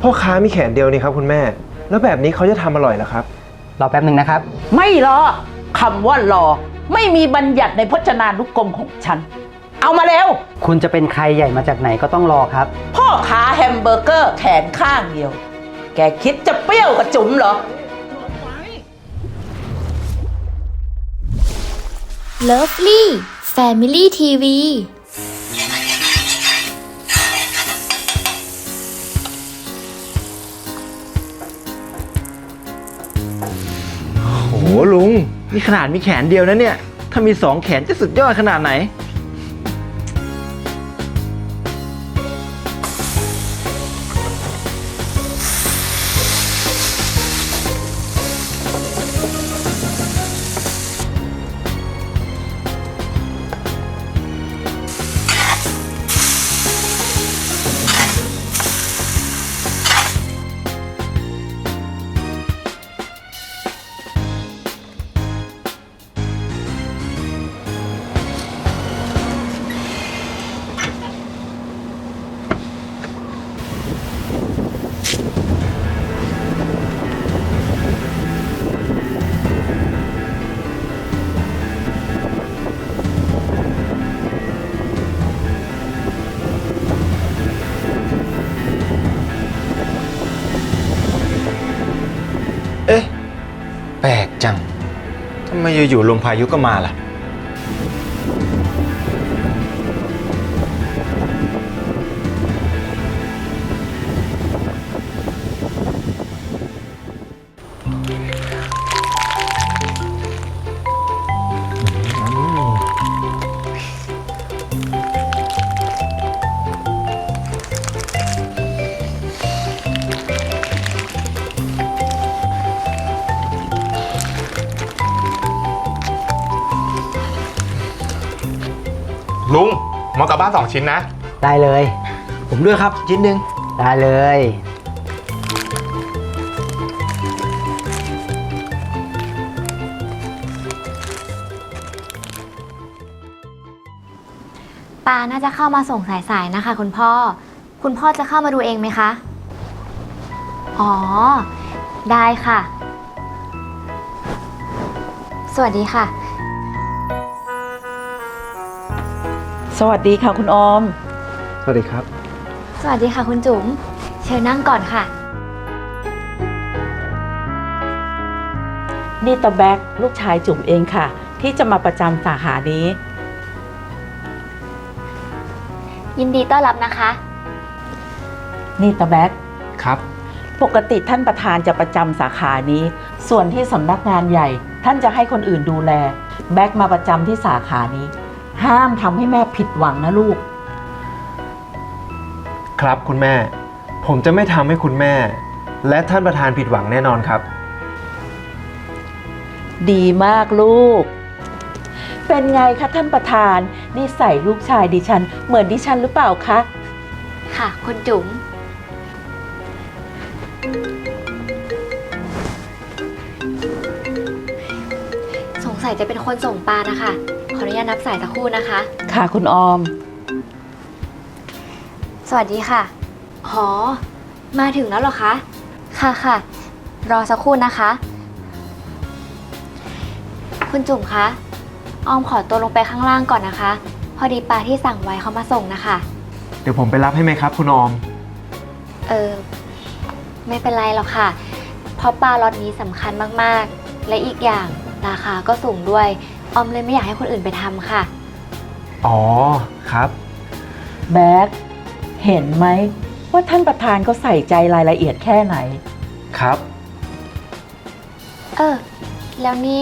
พ่อค้ามีแขนเดียวนี่ครับคุณแม่ แล้วแบบนี้เขาจะทำอร่อยเหรอครับ รอแป๊บหนึ่งนะครับ ไม่รอคำว่ารอ ไม่มีบัญญัติในพจนานุกรมของฉัน เอามาเร็ว คุณจะเป็นใครใหญ่มาจากไหนก็ต้องรอครับ พ่อค้าแฮมเบอร์เกอร์แขนข้างเดียว แกคิดจะเปรี้ยวกับจุ๋มเหรอ Lovely Family TV โอ้โห ลุง นี่ขนาดมีแขนเดียวนะเนี่ย ถ้ามีสองแขนจะสุดยอดขนาดไหน เอ๊ะ แปลกจังทำไมอยู่ๆลมพายุก็มาล่ะ หมอกลับบ้านสองชิ้นนะ ได้เลย ผมด้วยครับชิ้นหนึ่งได้เลย ปาน่าจะเข้ามาส่งสายๆนะคะ คุณพ่อ คุณพ่อจะเข้ามาดูเองไหมคะ อ๋อ ได้ค่ะ สวัสดีค่ะ สวัสดีค่ะคุณออม สวัสดีครับ สวัสดีค่ะคุณจุ๋ม เชิญนั่งก่อนค่ะ นี่ตาแบ็กลูกชายจุ๋มเองค่ะ ที่จะมาประจำสาขานี้ ยินดีต้อนรับนะคะ นี่ตาแบ็กครับ ปกติท่านประธานจะประจำสาขานี้ ส่วนที่สำนักงานใหญ่ ท่านจะให้คนอื่นดูแล แบ็กมาประจำที่สาขานี้ ห้ามทำให้แม่ผิดหวังนะลูก ครับคุณแม่ ผมจะไม่ทำให้คุณแม่ และท่านประธานผิดหวังแน่นอนครับ ดีมากลูก เป็นไงคะท่านประธานนี่ใส่ลูกชายดิฉัน เหมือนดิฉันหรือเปล่าคะ ค่ะ คุณจุ๋มสงสัยจะเป็นคนส่งปลานะคะข ออนุญาตนับสายสักครู่นะคะ ค่ะคุณออม สวัสดีค่ะหอมาถึงแล้วเหรอคะ ค่ะค่ะ รอสักครู่นะคะ คุณจุ๋มคะ ออมขอตัวลงไปข้างล่างก่อนนะคะ พอดีปลาที่สั่งไว้เขามาส่งนะคะ เดี๋ยวผมไปรับให้ไหมครับคุณออม เออ ไม่เป็นไรหรอกค่ะ เพราะปลาล็อตนี้สำคัญมากๆ และอีกอย่างราคาก็สูงด้วย ออมเลยไม่อยากให้คนอื่นไปทำค่ะ อ๋อครับ แบ็คเห็นไหมว่าท่านประธานเขาใส่ใจรายละเอียดแค่ไหน ครับ เออ แล้วนี่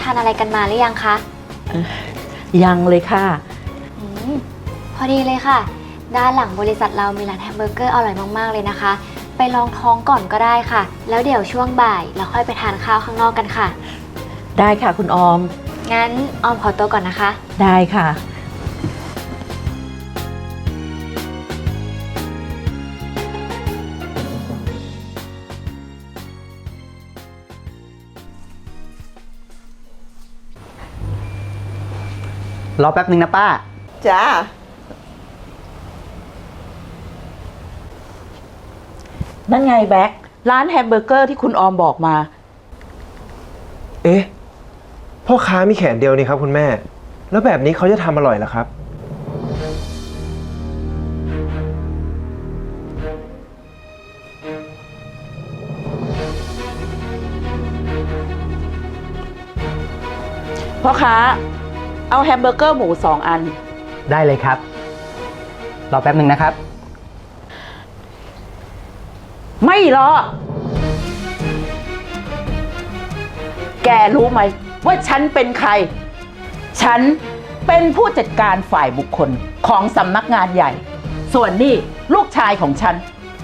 ทานอะไรกันมาหรือยังคะยังเลยค่ะ อืมพอดีเลยค่ะ ด้านหลังบริษัทเรามีร้านแฮมเบอร์เกอร์อร่อยมากๆเลยนะคะ ไปลองท้องก่อนก็ได้ค่ะ แล้วเดี๋ยวช่วงบ่ายเราค่อยไปทานข้าวข้างนอกกันค่ะ ได้ค่ะคุณออม งั้นออมขอตัวก่อนนะคะ ได้ค่ะ รอแป๊บหนึ่งนะป้า จ้า นั่นไงแบ็คร้านแฮมเบอร์เกอร์ที่คุณออมบอกมา เอ๊ะ พ่อค้ามีแขนเดียวนี่ครับคุณแม่ แล้วแบบนี้เขาจะทำอร่อยเหรอครับ พ่อค้า เอาแฮมเบอร์เกอร์หมูสองอัน ได้เลยครับ รอแป๊บหนึ่งนะครับ ไม่รอแกรู้ไหม ว่าฉันเป็นใคร ฉันเป็นผู้จัดการฝ่ายบุคคลของสำนักงานใหญ่ ส่วนนี่ลูกชายของฉัน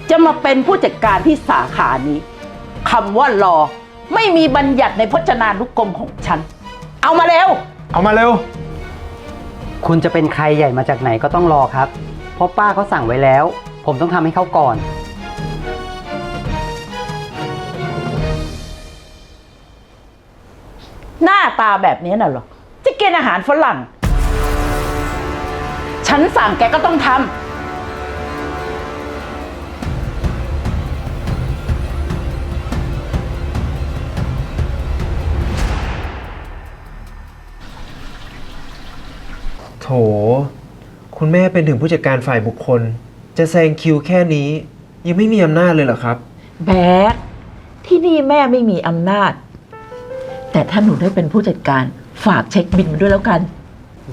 จะมาเป็นผู้จัดการที่สาขานี้คำว่ารอไม่มีบัญญัติในพจนานุกรมของฉัน เอามาเร็ว เอามาเร็ว คุณจะเป็นใครใหญ่มาจากไหนก็ต้องรอครับ เพราะป้าเขาสั่งไว้แล้ว ผมต้องทำให้เขาก่อน หน้าตาแบบนี้น่ะเหรอ จะกินอาหารฝรั่ง ฉันสั่งแกก็ต้องทำโถ คุณแม่เป็นถึงผู้จัดการฝ่ายบุคคล จะแซงคิวแค่นี้ ยังไม่มีอำนาจเลยเหรอครับแบกที่นี่แม่ไม่มีอำนาจ แต่ถ้าหนูได้เป็นผู้จัดการฝากเช็คบินมาด้วยแล้วกัน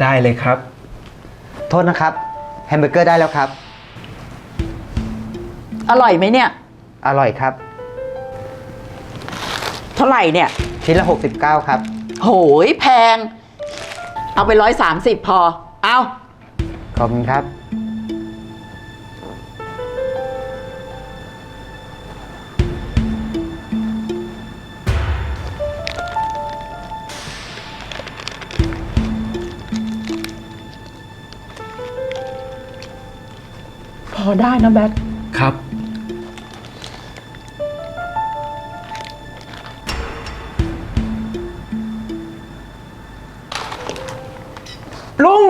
ได้เลยครับ โทษนะครับแฮมเบอร์เกอร์ได้แล้วครับ อร่อยไหมเนี่ย อร่อยครับ เท่าไหร่เนี่ย ชิ้นละ 69 ครับ โหยแพง เอาไปร้อยสามสิบพอ เอา ขอบคุณครับ อได้นะแบ็คครับ ลุง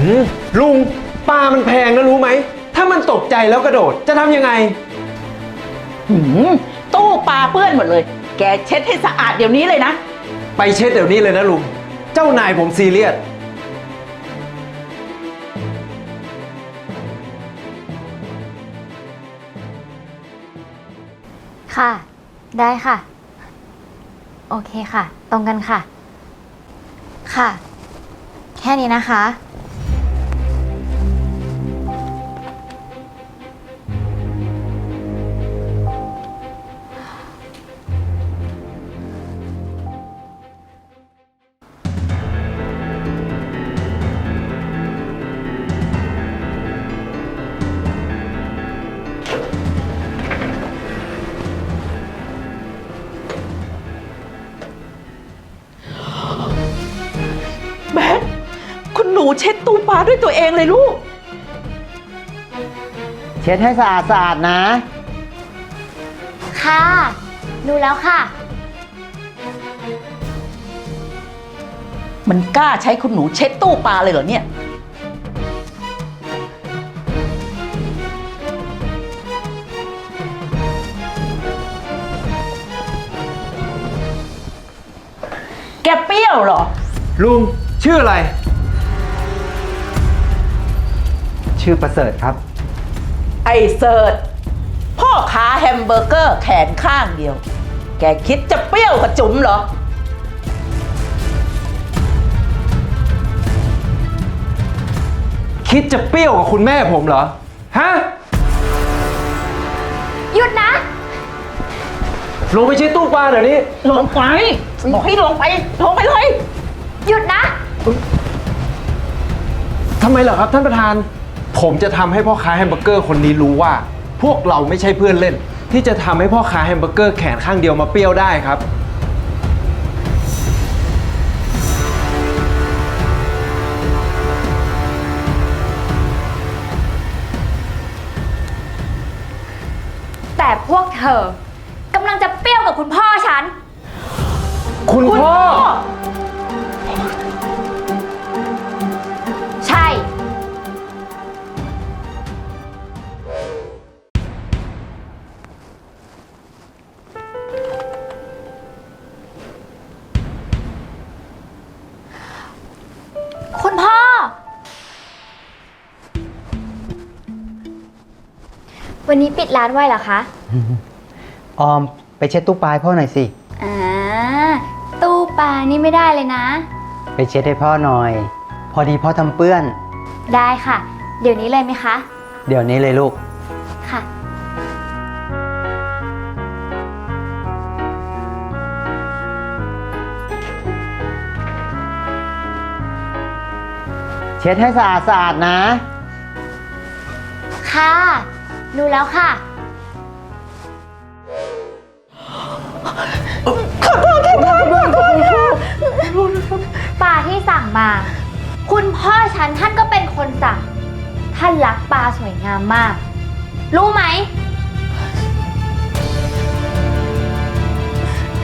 หือลุงปลามันแพงนะรู้ไหม ถ้ามันตกใจแล้วกระโดดจะทำยังไง หืมตู้ปลาเปื้อนหมดเลย แกเช็ดให้สะอาดเดี๋ยวนี้เลยนะ ไปเช็ดเดี๋ยวนี้เลยนะลุง เจ้านายผมซีเรียส ค่ะ ได้ค่ะ โอเคค่ะ ตรงกันค่ะ ค่ะ แค่นี้นะคะ เช็ดตู้ปลาด้วยตัวเองเลยลูก เช็ดให้สะอาดสะอาดนะ ค่ะดูแล้วค่ะ มันกล้าใช้คุณหนูเช็ดตู้ปลาเลยเหรอเนี่ย แกเปรี้ยวเหรอ ลุงชื่ออะไร ชื่อประเสริฐครับ ไอเซิร์ตพ่อค้าแฮมเบอร์เกอร์แขนข้างเดียว แกคิดจะเปรี้ยวกับจุ๋มเหรอ คิดจะเปรี้ยวกับคุณแม่ผมเหรอ ฮะหยุดนะ ลงไปเช็ดตู้ปลาเดี๋ยวนี้ ลงไป บอกให้ลงไป ลงไปเลย หยุดนะ ทำไมเหรอครับท่านประธาน ผมจะทำให้พ่อค้าแฮมเบอร์เกอร์คนนี้รู้ว่า พวกเราไม่ใช่เพื่อนเล่น ที่จะทำให้พ่อค้าแฮมเบอร์เกอร์แขนข้างเดียวมาเปรี้ยวได้ครับ แต่พวกเธอกำลังจะเปรี้ยวกับคุณพ่อฉัน คุณคุณพ่อ วันนี้ปิดร้านไว้เหรอคะ ออมไปเช็ดตู้ปลายพ่อหน่อยสิ อ่า ตู้ปลานี่ไม่ได้เลยนะ ไปเช็ดให้พ่อหน่อย พอดีพ่อทำเปื้อน ได้ค่ะ เดี๋ยวนี้เลยไหมคะ เดี๋ยวนี้เลยลูก ค่ะ เช็ดให้สะอาดสะอาดๆนะ ค่ะ ดูแล้วค่ะ ปลาที่สั่งมา คุณพ่อฉันท่านก็เป็นคนสั่ง ท่านรักปลาสวยงามมาก รู้ไหม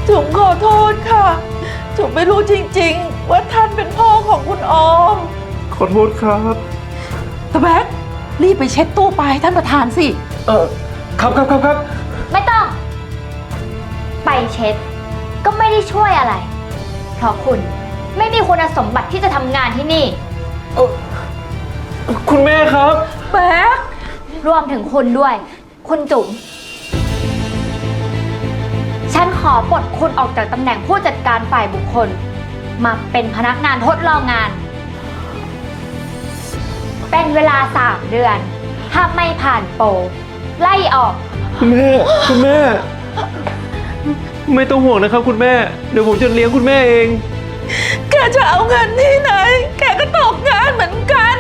จุ๋มขอโทษค่ะ จุ๋มไม่รู้จริง ๆ ว่าท่านเป็นพ่อของคุณออม ขอโทษครับ ตะแบก รีบไปเช็ดตู้ปลาให้ท่านประธานสิ เออครับครับครับครับไม่ต้อง ไปเช็ด ก็ไม่ได้ช่วยอะไร เพราะคุณไม่มีคุณสมบัติที่จะทำงานที่นี่คุณแม่ครับแบกรวมถึงคุณด้วย คุณจุ๋มฉันขอปลดคุณออกจากตำแหน่งผู้จัดการฝ่ายบุคคล มาเป็นพนักงานทดลองงาน เป็นเวลาสามเดือน ถ้าไม่ผ่านโปรไล่ออก คุณแม่ คุณแม่ ไม่ต้องห่วงนะครับคุณแม่ เดี๋ยวผมจะเลี้ยงคุณแม่เอง แกจะเอาเงินที่ไหน แกก็ตกงานเหมือนกัน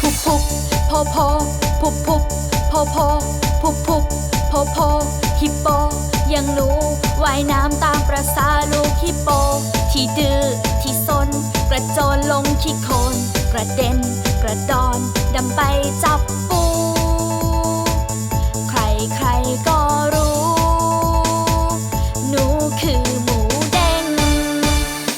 พุบพุบพอพอพุบพุบพอพอ พุบพุบโพโพฮิปโป ยังรู้ว่ายน้ำตามประสาลูกฮิปโป ที่ดื้อที่ซนกระโจนลงขี้โคลนกระเด็น กระดอนดำไปจับ